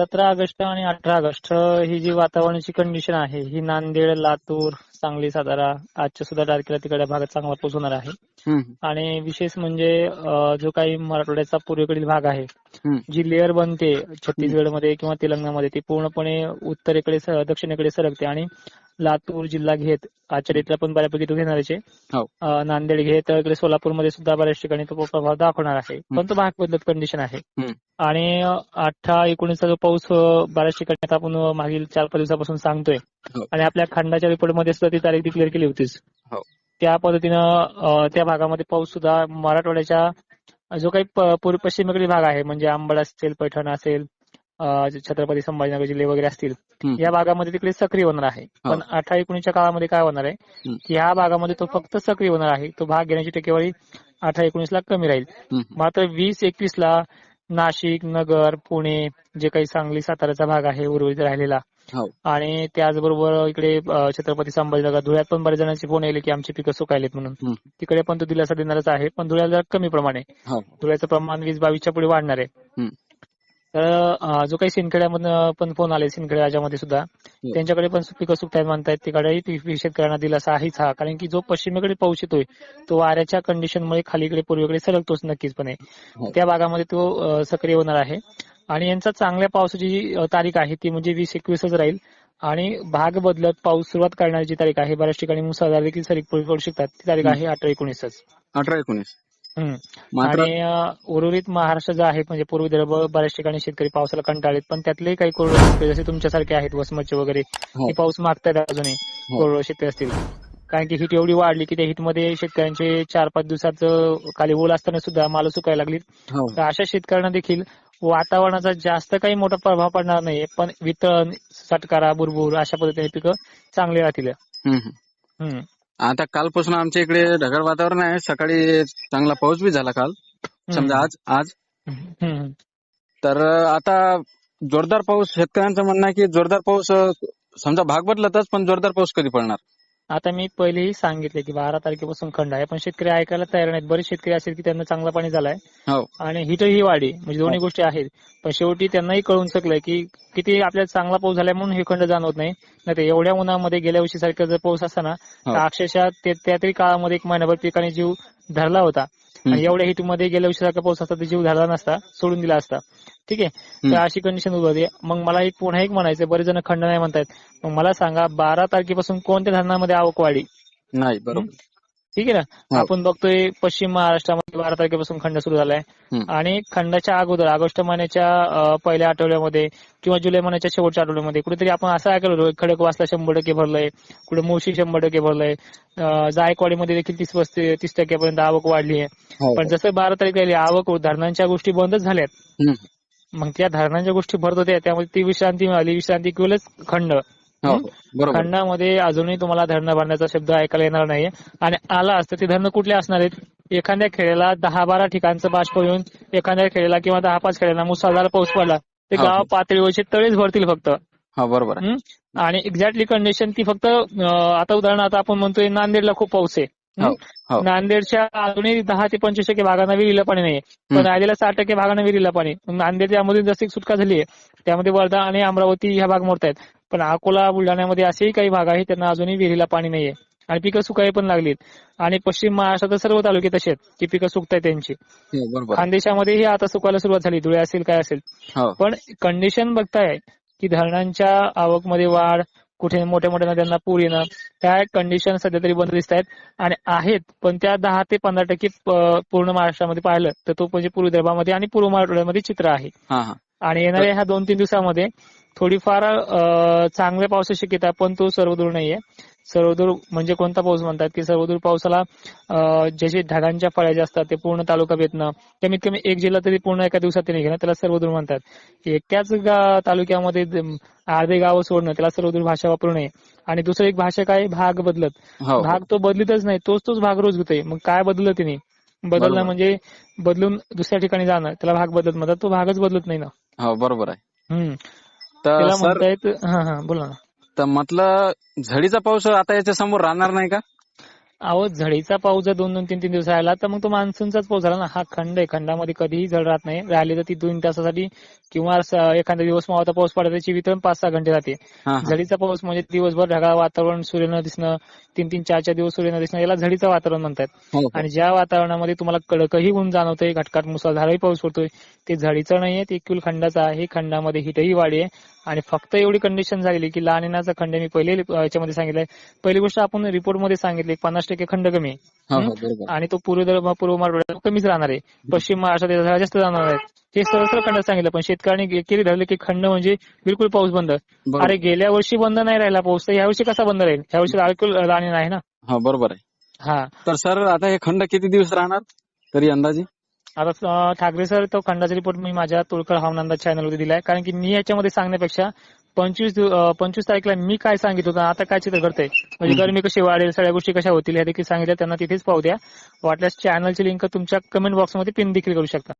सतरा ऑगस्ट आणि अठरा ऑगस्ट ही जी वातावरणाची कंडिशन आहे ही नांदेड लातूर सांगली सातारा आजच्या सुद्धा तारखेला तिकडे भागात चांगला पाऊस होणार आहे आणि विशेष म्हणजे जो काही मराठवाड्याचा पूर्वेकडील भाग आहे. जी लेअर बनते छत्तीसगडमध्ये किंवा तेलंगणामध्ये ती पूर्णपणे उत्तरेकडे दक्षिणेकडे सरकते आणि लातूर जिल्हा घेत डेटला पण बऱ्यापैकी तो घेणारच आहे हो. नांदेड घेत इकडे सोलापूरमध्ये सुद्धा बऱ्याच ठिकाणी तो प्रभाव दाखवणार आहे पण तो भाग बदलत कंडिशन आहे. आणि अठरा एकोणीसचा जो पाऊस बऱ्याच ठिकाणी आता आपण मागील चार पाच दिवसापासून सांगतोय हो. आणि आपल्या खंडाच्या रिपोर्टमध्ये सुद्धा ती तारीख डिक्लेअर केली होतीच हो. त्या पद्धतीनं त्या भागामध्ये पाऊस सुद्धा मराठवाड्याच्या जो काही पूर्व पश्चिमेकडील भाग आहे म्हणजे अंबड असेल पैठण असेल छत्रपती संभाजीनगर जिल्हे वगैरे असतील. या भागामध्ये तिकडे सक्रिय होणार आहे. पण अठरा एकोणीसच्या काळामध्ये काय होणार आहे. की ह्या भागामध्ये तो फक्त सक्रिय होणार आहे तो भाग घेण्याची टक्केवारी अठरा एकोणीसला कमी राहील. मात्र वीस एकवीसला नाशिक नगर पुणे जे काही सांगली साताराचा भाग आहे उर्वरित राहिलेला हो. आणि त्याचबरोबर इकडे छत्रपती संभाजीनगर धुळ्यात पण बऱ्याच जणांचे फोन येले की आमची पिकं सुकायलेत म्हणून. तिकडे पण तो दिलासा देणारच आहे पण धुळ्याला कमी प्रमाणे हो. धुळ्याचं प्रमाण वीस बावीसच्या पुढे वाढणार आहे. तर जो काही सिंदखेड्यामधनं पण फोन आले सिंदखेड राज्यामध्ये सुद्धा त्यांच्याकडे पण पिकं सुकतायत म्हणतायत तिकडेही ती- शेतकऱ्यांना दिलासा आहेच हा. कारण की जो पश्चिमेकडे पाऊस येतोय तो वाऱ्याच्या कंडिशनमुळे खालीकडे पूर्वेकडे सरकतोच नक्कीचपणे हो. त्या भागामध्ये तो सक्रिय होणार आहे. आणि यांचा चांगल्या पावसाची जी तारीख आहे ती म्हणजे वीस एकवीसच राहील. आणि भाग बदलत पाऊस सुरुवात करण्याची जी तारीख आहे. बऱ्याच ठिकाणी मुसळधार देखील सरी पडू शकतात. ती तारीख आहे अठरा एकोणीसच. अठरा एकोणीस. आणि उर्वरित महाराष्ट्र जो आहे म्हणजे पूर्व विदर्भ बऱ्याच ठिकाणी शेतकरी पावसाला कंटाळलेत पण त्यातले काही कोरडे शेतकरी जसे तुमच्यासारखे आहेत वसमतचे वगैरे हो. ते पाऊस मागतायत अजूनही हो. कोरडे शेतकरी असतील कारण की हिट एवढी वाढली की त्या हिटमध्ये शेतकऱ्यांचे चार पाच दिवसात खाली ओल असताना सुद्धा माल सुकायला लागली हो तर अशा शेतकऱ्यांना देखील वातावरणाचा जास्त काही मोठा प्रभाव पडणार नाही पण वितरण सटकारा बुरबुर अशा पद्धतीने पिकं चांगली राहतील. आता कालपासून आमच्या इकडे ढगाळ वातावरण आहे. सकाळी चांगला पाऊस बी झाला काल. समजा आज आज. तर आता जोरदार पाऊस शेतकऱ्यांचं म्हणणं आहे की जोरदार पाऊस समजा भाग बदलतच पण जोरदार पाऊस कधी पडणार? आता मी पहिलेही सांगितले की बारा तारखेपासून खंड आहे पण शेतकरी ऐकायला तयार नाहीत. बरेच शेतकरी असेल की त्यांना चांगलं पाणी झालंय. हो. आणि हिट ही वाढी म्हणजे दोन्ही गोष्टी आहेत. पण शेवटी त्यांनाही कळून चुकलंय की किती आपल्याला चांगला पाऊस झालाय म्हणून हे खंड जाणवत नाही. नाही तर एवढ्या उन्हामध्ये गेल्या वर्षी सारखा जर पाऊस असता ना तर हो. अक्षरशः ते- त्या तरी काळामध्ये एक महिनाभर पिकाने जीव धरला होता. आणि. एवढ्या हिटमध्ये गेल्या वर्षी सारखा पाऊस असता तर जीव धरला नसता सोडून दिला असता. ठीक आहे? तर. अशी कंडिशन उद्भवते मग मला एक पुन्हा एक म्हणायचं बरेच जण खंड नाही म्हणतायत. मग मला सांगा बारा तारखेपासून कोणत्या धरणामध्ये आवक वाढी नाही बरोबर. ठीक आहे ना? हो. आपण बघतोय पश्चिम महाराष्ट्रामध्ये बारा तारखेपासून खंड सुरू झालाय. आणि खंडाच्या अगोदर ऑगस्ट महिन्याच्या पहिल्या आठवड्यामध्ये किंवा जुलै महिन्याच्या शेवटच्या आठवड्यामध्ये कुठेतरी आपण असं ऐकलं होतं खडकवासला शंभर टक्के भरलंय कुठे मुळशी शंभर टक्के भरलंय जायकवाडीमध्ये देखील तीस पस्तीस तीस टक्क्यापर्यंत आवक वाढली आहे. हो. पण जसं बारा तारीख आली आवक धरणांच्या गोष्टी बंदच झाल्यात. मग त्या धरणांच्या गोष्टी भरत होत्या त्यामध्ये ती विश्रांती मिळाली. विश्रांती किंवा खंड. हो खंडामध्ये अजूनही तुम्हाला धरणं भरण्याचा शब्द ऐकायला येणार नाही आणि आला असतं ते धरणं कुठले असणार आहेत? एखाद्या खेड्याला दहा बारा ठिकाणचं बाष्प येऊन एखाद्या खेड्याला किंवा दहा पाच खेड्याला मुसळधार पाऊस पडला ते हो. गाव पातळीवरचे तळेच भरतील फक्त. हो बरोबर? आणि एक्झॅक्टली कंडिशन ती फक्त आता उदाहरणार्थ आपण म्हणतोय नांदेडला खूप पाऊस आहे. नांदेडच्या अजूनही दहा ते पंचवीस टक्के भागांना विहिरीला पाणी नाहीये. पण हं. राहिलेल्या साठ टक्के भागांना विहिरीला पाणी नांदेड यामध्ये जशी सुटका झाली आहे त्यामध्ये वर्धा आणि अमरावती ह्या भाग मोडत आहेत पण अकोला बुलढाण्यामध्ये असेही काही भाग आहेत त्यांना अजूनही विहिरीला पाणी नाहीये. आणि पिकं सुकायला पण लागलीत. आणि पश्चिम महाराष्ट्रात सर्व तालुके तसे आहेत की पिकं सुकतायत त्यांची. हो. खानदेशामध्येही आता सुकायला सुरुवात झाली धुळे असेल काय असेल. हो. पण कंडिशन बघताय की धरणांच्या आवकमध्ये वाढ कुठे मोठ्या मोठ्या नद्यांना पूर येणं त्या कंडिशन सध्या तरी बंद दिसत आहेत आणि आहेत पण त्या दहा ते पंधरा टक्के पूर्ण महाराष्ट्रामध्ये पाहिलं तर तो म्हणजे पूर्व विदर्भामध्ये आणि पूर्व मराठवाड्यामध्ये चित्र आहे. आणि येणाऱ्या ह्या दोन तीन दिवसामध्ये थोडीफार चांगल्या पावसाची शक्यता पण तो सर्वदूर नाहीये. सर्वदूर म्हणजे कोणता पाऊस म्हणतात की सर्वदूर पावसाला जसे ढगांच्या फळ्या ज्या असतात ते पूर्ण तालुका भेटणं कमीत कमी एक जिल्हा तरी पूर्ण एका दिवसात ते निघणं त्याला सर्वदूर म्हणतात. एकाच गा- तालुक्यामध्ये अर्धे गावं सोडणं त्याला सर्वदूर भाषा वापरू नये. आणि दुसरं एक भाषा काय? भाग बदलत. हो. भाग तो बदलितच नाही तोच तोच भाग रोज घेतोय मग काय बदललं तिने? बदलणं. म्हणजे बदलून दुसऱ्या ठिकाणी जाणं त्याला भाग बदलत म्हणतात तो भागच बदलत नाही ना. हो बरोबर आहे. त्याला म्हणतायत हा हा बोला ना. तर म्हटलं झडीचा पाऊस आता याच्या समोर राहणार नाही का? अहो झडीचा पाऊस जर दोन दोन तीन तीन दिवस राहिला तर मग तो मान्सूनचाच पाऊस झाला ना. हा खंड आहे. खंडामध्ये कधीही झड राहत नाही. राहिली तर ती दोन तासासाठी किंवा एखादा दिवस मावता पाऊस पडला त्याची वितरण पाच सहा घंटे राहते झडीचा पाऊस म्हणजे दिवसभर ढगाळ वातावरण सूर्य न दिसणं तीन तीन चार चार दिवस सूर्य न दिसणं याला झडीचं वातावरण म्हणतात. हो. आणि ज्या वातावरणामध्ये तुम्हाला कडकही ऊन जाणवतंय घटकाट मुसळधारही पाऊस पडतोय ते झडीचं नाहीये ते कुल खंडाचं आहे. खंडामध्ये हिटही वाढी आहे. आणि फक्त एवढी कंडिशन झालेली की लहान येण्याचा खंड मी पहिले याच्यामध्ये सांगितलंय. पहिली गोष्ट आपण रिपोर्टमध्ये सांगितली पन्नास टक्के खंड कमी आहे. बरोबर. आणि तो पूर्व पूर्व मराठवाड्यात कमीच राहणार आहे. पश्चिम महाराष्ट्रात जास्त जाणार आहे. हे सरळ खंड सांगितलं पण शेतकऱ्यांनी केली ठरवलं की खंड म्हणजे बिलकुल पाऊस बंद. अरे गेल्या वर्षी बंद नाही राहिला पाऊस तर यावर्षी कसा बंद राहील? ह्या वर्षी बिलकुल राहणे नाही ना? हो बरोबर आहे. हा. तर सर आता हे खंड किती दिवस राहणार? तरी अंदाजे? आता ठाकरे सर तो खंडाचा रिपोर्ट मी माझ्या तुळकर हवामान चॅनलवरती दिलाय. कारण की मी याच्यामध्ये सांगण्यापेक्षा पंचवीस पंचवीस तारखेला मी काय सांगितलं होतं आता काय चित्र घडतंय? म्हणजे. गरमी कशी वाढेल सगळ्या गोष्टी कशा होतील हे देखील सांगितलं त्यांना तिथेच पाहू द्या. वाटल्यास चॅनलची लिंक तुमच्या कमेंट बॉक्समध्ये पिन देखील करू शकता.